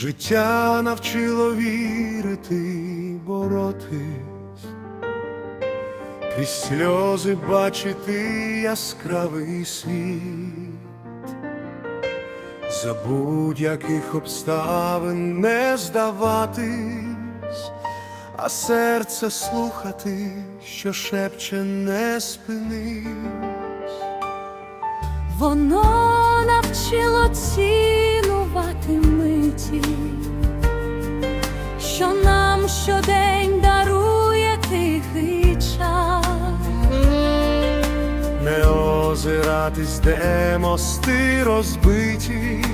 Життя навчило вірити, боротись, крізь сльози бачити яскравий світ, за будь-яких обставин не здаватись, а серце слухати, що шепче не спинись. Воно навчило цінувати миті, що нам щодень дарує тихий час. Не озиратись, де мости розбиті,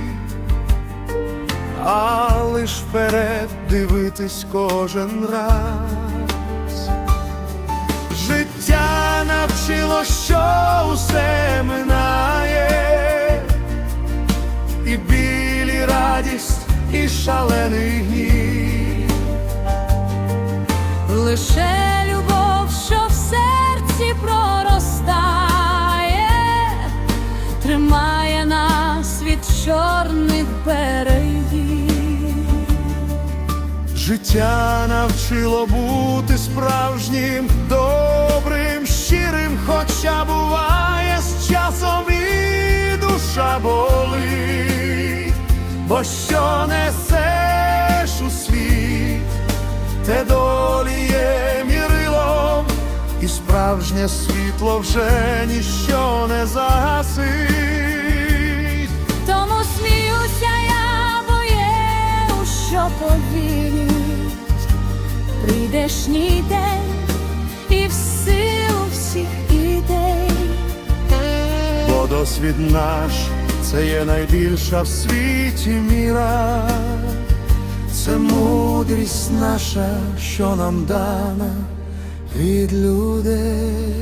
а лиш вперед дивитись кожен раз. Життя навчило, що усе Лише любов, що в серці проростає, тримає нас від чорних берегів. Життя навчило бути справжнім, добрим, щирим, хоча буває з часом і душа болить, бо що несеш світло вже ніщо не загасить. Тому сміюся я, бо є у що повірить. Прийдешній день і в силу всіх ідей. Бо досвід наш це є найбільша в світі міра, це мудрість наша, що нам дана від людей.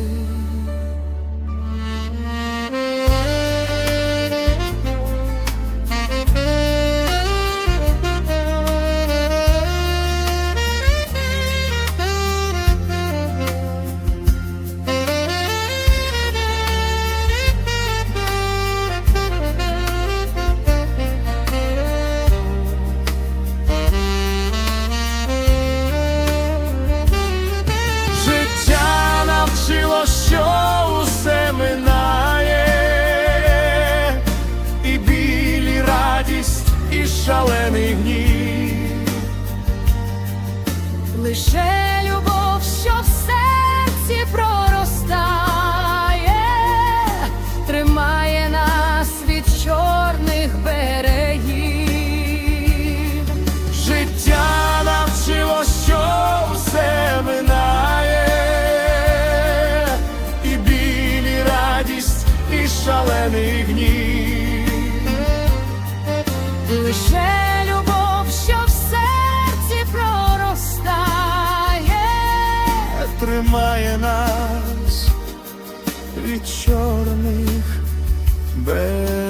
Лише любов, що в серці проростає, тримає нас від чорних берегів. Життя навчило, що все минає, і біль, і радість, і шалений гнів. Тримає нас від чорних берегів.